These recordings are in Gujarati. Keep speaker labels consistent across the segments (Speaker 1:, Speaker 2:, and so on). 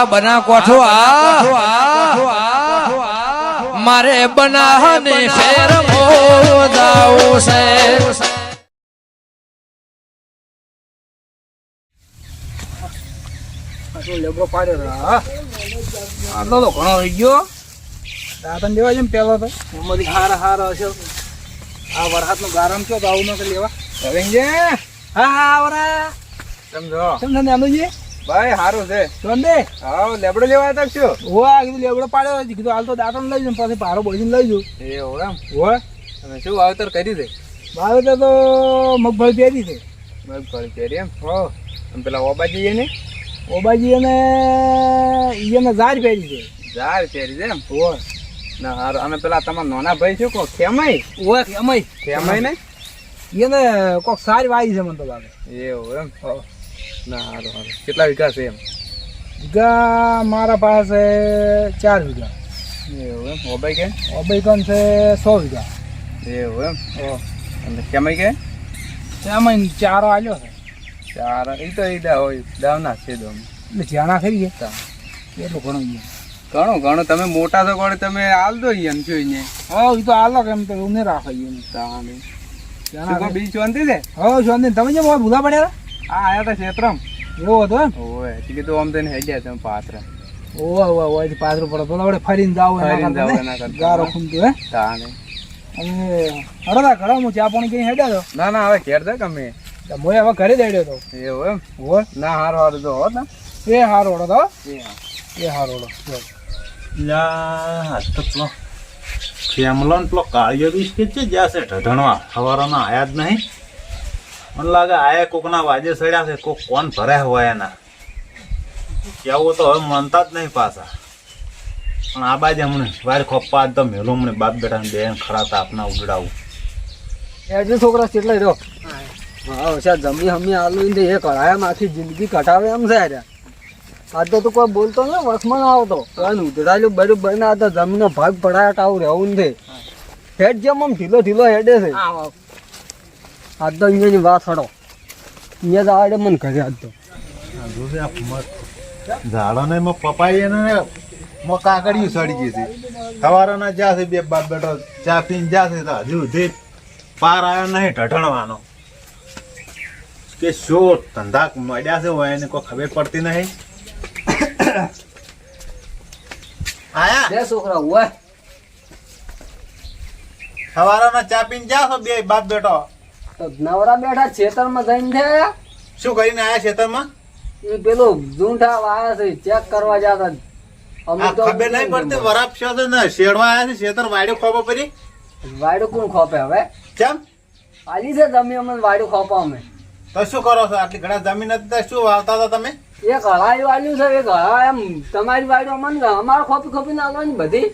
Speaker 1: આ? બના કોઠો આ? મારે બનાને ફેર મોદાવું છે.
Speaker 2: આ પાડ્યો આટલો તો ઘણો રહી ગયો. દાંતન લેવા છે ને પેલો તો. એમાંથી હાર હાર હશે. આ વરસાદનું ગારમ થયો તો આવું નતો લેવા. રવિંગે હા હા
Speaker 3: સમજો.
Speaker 2: સમજો ને
Speaker 3: ભાઈ સારું છે.
Speaker 2: ચોંદે
Speaker 3: હા લેબડો લેવા હતા શું?
Speaker 2: આ કીધું લેબડો પાડ્યો છે. કીધું હાલ તો દાંતન લઈ જઉં પછી પારો બોલીને લઈ જઉં.
Speaker 3: એ હો એમ?
Speaker 2: હો
Speaker 3: તમે શું વાવતર કર્યું છે?
Speaker 2: વાવતર તો મગફળી પહેરી છે.
Speaker 3: મગફળી પેરી એમ?
Speaker 2: હો
Speaker 3: અને પેલા ઓબાજી ને
Speaker 2: ઓબાજી અને એને ઝાડ પહેરી છે.
Speaker 3: ઝાડ કેરી છે એમ?
Speaker 2: હોય
Speaker 3: ના હારું. અને પેલા તમારા નાના ભાઈ શું કહો ખેમાઈ
Speaker 2: હોય ખેમાઈ
Speaker 3: ખેમાઈ ને?
Speaker 2: એને કોક સારી વાઈ છે મને તો લાગે.
Speaker 3: એવું એમ? ના સારું હારું. કેટલા વીઘા છે એમ?
Speaker 2: વીઘા મારા પાસે ચાર વીઘા.
Speaker 3: એવું એમ? ઓબાઈ કે?
Speaker 2: અબૈકન છે સો વીઘા.
Speaker 3: એવું એમ? અને ખેમાઈ કે?
Speaker 2: એમાં ચારો આલ્યો છે.
Speaker 3: ચાર એ તો એ દા હોય દાવના છે દો
Speaker 2: એટલે જ્યાંના ખરી ગયા એટલું ઘણું ગયા
Speaker 3: ઘણું ઘણું. તમે મોટા તો તમે હાલ દો એમ છો અહીંયા
Speaker 2: હા એ તો આલો કેમ તો રાખે એને
Speaker 3: તાને બીજ શાંતિ છે?
Speaker 2: હા શાંતિ તમે જેમ ભૂલા પડ્યા
Speaker 3: આ આયા હતા ક્ષેત્રમ
Speaker 2: એવું હતું એમ?
Speaker 3: ઓય કીધું આમ તને હેડ્યા તમે પાત્ર.
Speaker 2: ઓવા ઓવા ઓવા પાદરું પડે તો આપણે ફરીને જાવ
Speaker 3: ફરીને જાવ એના કરતા.
Speaker 2: ગારો ખૂમતું હે?
Speaker 3: તાને
Speaker 2: અને હરદા ઘડા હું ચા પાણી કઈ હેડ્યા તો
Speaker 3: ના ના હવે ઘેર ગમે
Speaker 2: મોય હવે ઘરે દેડ્યો તો.
Speaker 3: એવું એમ?
Speaker 2: હોય
Speaker 3: ના હારો હારો તો હોત ને
Speaker 2: એ હારો ઓળો તો
Speaker 3: એ
Speaker 2: હારો ઓળો
Speaker 4: લા, આજ તો પેલો ખેમલો ને પેલો કાળિયો બિસ્કિટ છે જ્યાં છે ઢઢણવા. સવારના આયા જ નહીં. મને લાગે આયા કોકના વાજે સડ્યા છે કોક કોણ ભર્યા હોય એના. કેવું તો હવે માનતા જ નહીં પાછા. પણ આ બાજુ હમણે વાર ખોપ્પા તો મેલો હમણે બાપ બેટા બેન ખરા તાપના ઉગડાવું
Speaker 2: એજે છોકરા કેટલા રહ્યો? હા. ઓછા જમી હમી આલુ ને એ કઢાયા આખી જિંદગી કટાવે એમ છે યાર. આજ તો તું કોઈ બોલતો ને વસમાં આવતો. કારણ ઉધરાયેલું બધું બને આ તો જમીનનો ભાગ પડાયા ટાવું રહેવું નથી હેડ જેમ આમ ઢીલો ઢીલો હેડે છે. આજ તો અહીંયાની વાત હડો અહીંયા જ આવડે મને ઘરે આજ તો
Speaker 4: ઝાડોને એમાં પપાઈ ને મો કાકડિયું સડી ગઈ છે સવારના જ્યાં છે બે બાપ બેટો ચા પીને જ્યાં છે તો હજુ સુધી પાર આવ્યો નહીં ઢઢણવાનો કે શું ધંધા મળ્યા છે હોય એને કોઈ ખબર પડતી નહીં આયા
Speaker 2: બે છોકરા હોય
Speaker 4: સવારના ચા પીને જ્યાં છો બે બાપ બેટો
Speaker 2: તો નવરા બેઠા ખેતરમાં જઈને થયા
Speaker 4: શું કરીને આયા ખેતરમાં?
Speaker 2: એ પેલું ઝૂંઠા વાયા છે ચેક કરવા જતા અમે
Speaker 4: તો ખબર નહીં પડતી વરાપ છે તો ને શેડવા આયા છે ખેતર વાડ્યો ખોબો પડી
Speaker 2: કોણ ખોપે હવે?
Speaker 4: કેમ?
Speaker 2: આલી છે જમી અમે વાયડું ખોપા અમે.
Speaker 4: તો શું કરો છો? આટલી ઘણા જમીન હતી શું વાવતા હતા તમે?
Speaker 2: એક હળાયું આલ્યું છે એક હળા એમ તમારી વાયડું અમને અમારે ખોપી ખોપી નાખવાની બધી.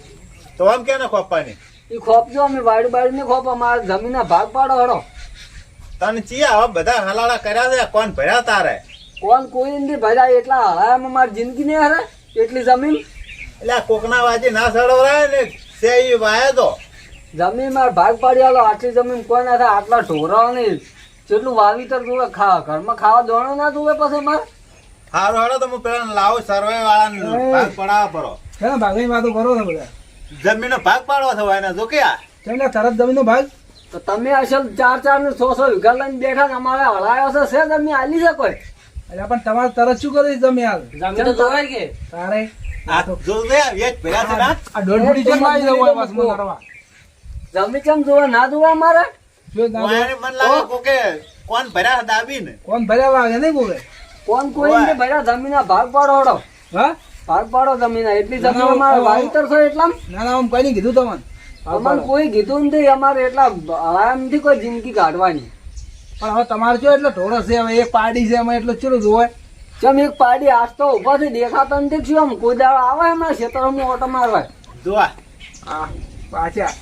Speaker 4: તો આમ કે ને ખોપવાની?
Speaker 2: એ ખોપજો અમે વાયડું બાયડું નહીં ખોપ અમારા જમીનના ભાગ પાડો હળો.
Speaker 4: તને ચિયા હવે બધા હલાડા કર્યા છે કોણ ભર્યા તારે?
Speaker 2: કોણ કોઈ નથી ભર્યા એટલા હળાયામાં મારી જિંદગી નહીં હરે એટલી જમીન?
Speaker 4: એટલે આ કોકના વાજી ના સડવરાય ને સે ઈ વાય તો
Speaker 2: જમીનમાં ભાગ પાડી આલો આટલી જમીન કોઈ ના થાય આટલા ઢોરાઓ નહીં જેટલું વાવીતર તું ખા ઘરમાં ખાવા દોણો ના તું પછી મારે?
Speaker 4: હારો હારો તો હું પેલા લાવું સર્વે વાળા ભાગ પડાવવા પડો.
Speaker 2: હે ભાગની વાતો કરો ને બધા?
Speaker 4: જમીનનો ભાગ પાડવા થવાય એને જો કે આ.
Speaker 2: તરત જમીનનો ભાગ? તો તમે અસલ ચાર ચાર ને સો સો વીઘા લઈને બેઠા ને અમારે હળાયો છે છે તમે આલી છે કોઈ?
Speaker 5: એટલે પણ તમારે તરત શું કરી તમે હાલ?
Speaker 2: જમીન તો જોવાય કે.
Speaker 5: તારે?
Speaker 4: આ જો લે વેચ ભર્યા છે ના
Speaker 5: આ દોઢ ફૂટી જેમ
Speaker 2: કેમ જોવા? ના જોવા અમારે?
Speaker 5: જો ના
Speaker 4: વાયને મન લાગે કોકે કોણ ભર્યા છે
Speaker 5: કોણ ભર્યા વાગે નહીં બોલે
Speaker 2: કોણ કોઈ ને ભર્યા જમીન ભાગ પાડો હડો.
Speaker 5: હા?
Speaker 2: ભાગ પાડો જમીન એટલી જમીન વાવીતર એટલા
Speaker 5: ના ના આમ કઈ નહીં કીધું તમને.
Speaker 2: અમારે કોઈ કીધું નથી અમારે એટલા આરામથી નથી કોઈ જિંદગી કાઢવાની.
Speaker 5: પણ હવે તમારે જો એટલે ઢોળો છે હવે એક પાડી છે એમાં એટલું ચેલું જોવે
Speaker 2: ચમ એક પાડી આજ તો ઊભા થી દેખાતા નથી શું આમ કોઈ દાડો આવે એમના ખેતરમાં ઓટો મારવા?
Speaker 4: જોવા. આ
Speaker 5: આ પાછા.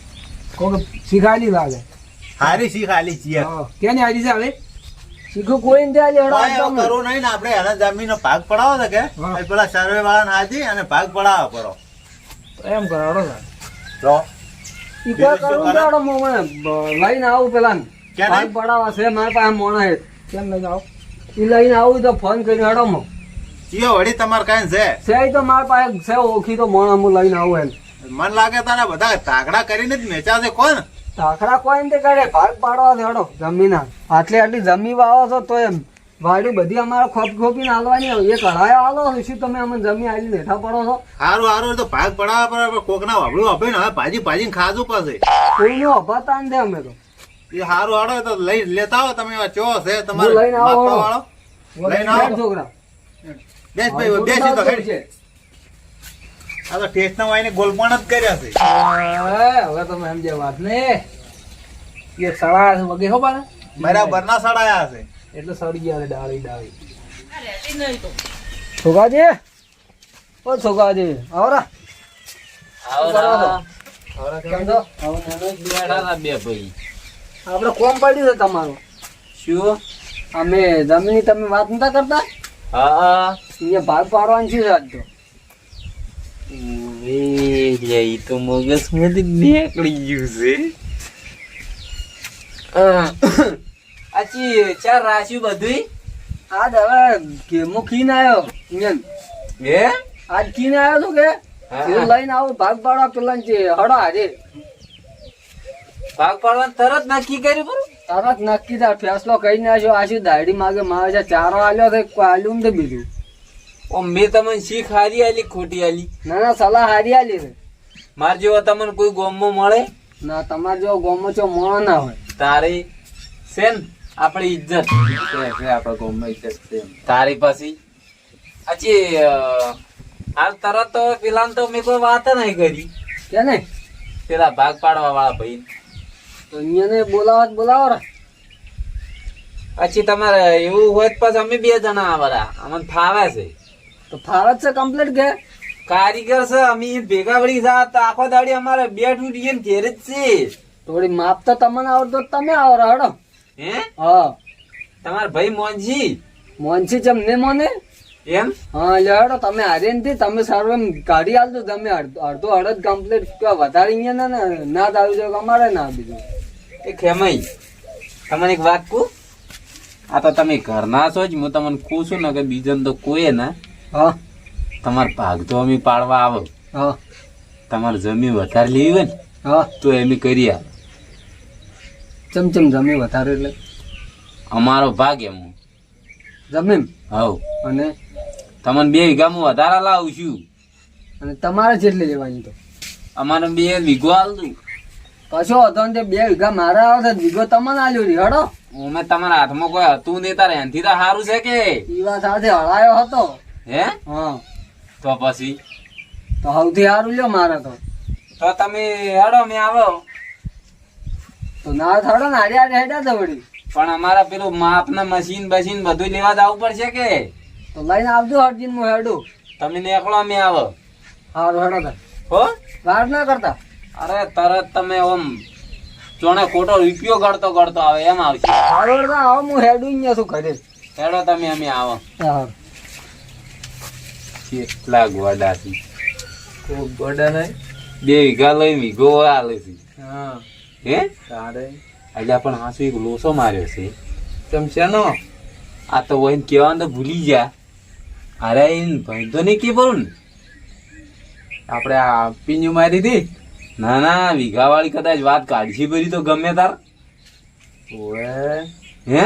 Speaker 5: કોક શીખાલી લાગે
Speaker 4: હારી શીખાલી છીએ. ચિયા
Speaker 5: હારી છે હવે
Speaker 2: શીખું કોઈ નથી આજે
Speaker 4: હવે કરવું નહીં ને આપણે એના જમીનનો ભાગ પડાવો ને કે? પેલા સર્વે વાળાને હાજી અને ભાગ પડાવવા પડો
Speaker 5: એમ કરો હળો સાહેબ.
Speaker 4: જો
Speaker 2: ઈ કોઈ કરવું નથી હળો હું લઈને આવું પેલા
Speaker 4: ક્યાં
Speaker 2: ભાગ
Speaker 4: નહીં?
Speaker 2: છે મારા પાસે મોણા હે
Speaker 5: કેમ લઈ જાઓ
Speaker 2: ઈ લઈને આવું તો ફોન કરીને હડો મો
Speaker 4: ચિયો વળી તમારે કાંઈ છે?
Speaker 2: છે તો મારા પાસે છે ઓખી તો મોણ હું લઈને આવું એમ.
Speaker 4: મન લાગે તારા બધા તાકડા કરીને જ મેચા છે કોણ?
Speaker 2: તાકડા કોઈ ને કરે? ભાગ પાડવા દેડો જમીન આટલી આટલી જમી વાવો છો તો એમ. વાડી બધી અમારે ખોપ ખોપીને હાલવાની એક કઢાયો હાલો શું તમે અમને જમી આવી બેઠા પડો છો?
Speaker 4: હારું હારું તો ભાગ પડાવવા પર કોકના વાપડું આપે ને હવે ભાજી ભાજી ખાધું પાસે
Speaker 2: કોઈનું અભાતા ને દે અમે તો.
Speaker 4: એ હારું હારો તો લઈ લેતા આવો તમે ચો છે તમારે
Speaker 2: લઈને આવો,
Speaker 4: લઈને આવો.
Speaker 2: છોકરા.
Speaker 4: બેસ ભાઈ બેસી તો હેડ. આ તો ટેસ્ટના વાઈને ગોલપણ જ કર્યા છે.
Speaker 5: હવે તમે સમજ્યા વાત ને એ સડા વગે હો
Speaker 4: બરાબર ના સડાયા છે.
Speaker 5: એટલે સડી ગયા ડાળી ડાળી.
Speaker 2: છોકરાજી ઓ છોકરાજી આવરા કેમ છો? આપણે કોમ પડ્યું છે તમારું.
Speaker 1: શું?
Speaker 2: અમે જમીન તમે વાત નતા કરતા?
Speaker 1: હા.
Speaker 2: અહીંયા ભાગ પાડવાની છે આજ તો.
Speaker 1: ઈ તો મગજમાંથી નીકળી ગયું છે. આચી ચાર રાશિ બધું
Speaker 2: આજ હવે કેમો ખીન આવ્યો અહીંયા
Speaker 1: હે?
Speaker 2: આજ ખીન આવ્યો છું કે? લઈને આવું ભાગ પાડવા પેલા છે હડો આજે.
Speaker 1: ભાગ પાડવા તરત નક્કી કર્યું બરું
Speaker 2: તરત નક્કી થાય ફેસલો કઈ નાખ્યો. આ શું દાડી માગે? મારે ચારો આલ્યો તો આલ્યું ને બીજું.
Speaker 1: ઓ મેં તમને શીખ હારી આલી ખોટી આલી.
Speaker 2: ના ના સલાહ હારી આલી છે.
Speaker 1: માર જેવો તમને કોઈ ગોમો મળે?
Speaker 2: ના તમારે જો ગોમો છો મોણો ના હોય.
Speaker 1: તારે છે ને આપણી ઇજ્જત
Speaker 3: આપણા ગામમાં ઇજ્જત છે
Speaker 1: તારી પછી. અચી હાલ તરત તો પેલા તો મેં કોઈ વાત નહીં કરી.
Speaker 2: કે ને
Speaker 1: પેલા ભાગ પાડવા વાળા ભાઈ.
Speaker 2: તો અહીંયા બોલાવો બોલાવો રે.
Speaker 1: પછી તમારે એવું હોય તો પછી અમે બે જણા આવરા અમને ફાવે છે.
Speaker 2: તો ફાવે છે કમ્પ્લીટ કે?
Speaker 1: કારીગર છે અમે ભેગા વળી જા તો આખો દાડી અમારે બે તૂટીએ ને ઘેર જ છે.
Speaker 2: થોડી માપ તો તમને આવડતો તમે આવડો હડો.
Speaker 1: હે?
Speaker 2: હા.
Speaker 1: તમાર ભાઈ મોનજી
Speaker 2: મોનજી જેમ ને મોને?
Speaker 1: એમ?
Speaker 2: હા લેડો તમે હારે નથી તમે સારું એમ ગાડી આલજો તમે અડધો અડધો અડધ કમ્પ્લીટ વધારી ગયા ના ને જ આવી જાવ અમારે ના બીજું
Speaker 1: એ ખેમાઈ તમને એક વાત કહું? આ તો તમે ઘરના છો જ હું તમને કહું છું ને કે બીજાને તો કોઈ ના.
Speaker 2: હા.
Speaker 1: તમારે ભાગ તો અમે પાડવા આવો.
Speaker 2: હા.
Speaker 1: તમારે જમીન વધારે લેવી હોય ને
Speaker 2: હા.
Speaker 1: તો એમ કરી આવો.
Speaker 2: ચમ ચમ જમે વધારે એટલે?
Speaker 1: અમારો ભાગ એમ.
Speaker 2: જમે
Speaker 1: હવ.
Speaker 2: અને?
Speaker 1: તમને બે વીઘામાં વધારા લાવું છું.
Speaker 2: અને તમારે જેટલી લેવાની તો?
Speaker 1: અમારે બે વીઘો આલ દઉં
Speaker 2: કશો હતો ને બે વીઘા મારા આવશે વીઘો તમને આલ્યો રી હડો.
Speaker 1: અમે તમારા હાથમાં કોઈ હતું નહીં તારે એનથી તો સારું છે કે?
Speaker 2: ઈ વાત સાથે હળાયો હતો.
Speaker 1: હે?
Speaker 2: હા.
Speaker 1: તો પછી?
Speaker 2: તો સૌથી સારું લ્યો મારે તો.
Speaker 1: તો તમે હડો મેં આવો.
Speaker 2: તો ના થોડો ને હારી હારી હેડ્યા
Speaker 1: પણ અમારા પેલું માપના મશીન બશીન બધું લેવા જવું પડશે કે?
Speaker 2: તો લઈને આવજો હરજીન હું હેડું.
Speaker 1: તમે નીકળો અમે આવો.
Speaker 2: સારું હેડો તાર
Speaker 1: હો?
Speaker 2: વાર ના કરતા.
Speaker 1: અરે તરત તમે ઓમ ચોણે ખોટો રૂપિયો ગળતો ગળતો આવે એમ આવશે.
Speaker 2: સારું હેડો આવો હું હેડું અહીંયા શું કરે.
Speaker 1: હેડો તમે અમે આવો. કેટલા ગોડાથી
Speaker 3: ખૂબ ગોડા નહીં.
Speaker 1: બે વીઘા લઈ વીઘો આલે છે.
Speaker 3: હા.
Speaker 1: હે?
Speaker 3: તારે
Speaker 1: આજે પણ હાસુ એક લોસો માર્યો છે.
Speaker 3: ચમ શેનો
Speaker 1: આ તો વહીને કહેવાનું તો ભૂલી ગયા. અરે એને ભાઈ તો નહીં કે બોલું ને.
Speaker 3: આપણે આ પીંજુ મારી હતી?
Speaker 1: ના ના વીઘા વાળી કદાચ વાત કાઢી ભરી તો ગમે તાર.
Speaker 3: ઓએ
Speaker 1: હે?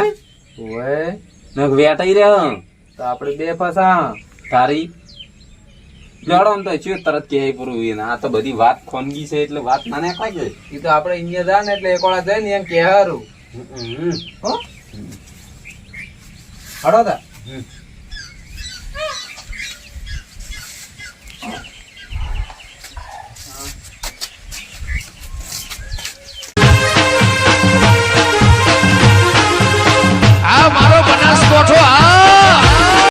Speaker 3: ઓએ
Speaker 1: નક વેટાઈ રહ્યો.
Speaker 3: તો આપણે બે ફસા.
Speaker 1: તારી જડો ને તો ચિયો તરત કે પૂરું આ તો બધી વાત ખોનગી છે એટલે વાત ના નાખાય છે
Speaker 3: એ તો આપણે અહીંયા જાય ને એટલે એકોળા જાય ને એમ કે હારું હડો તા.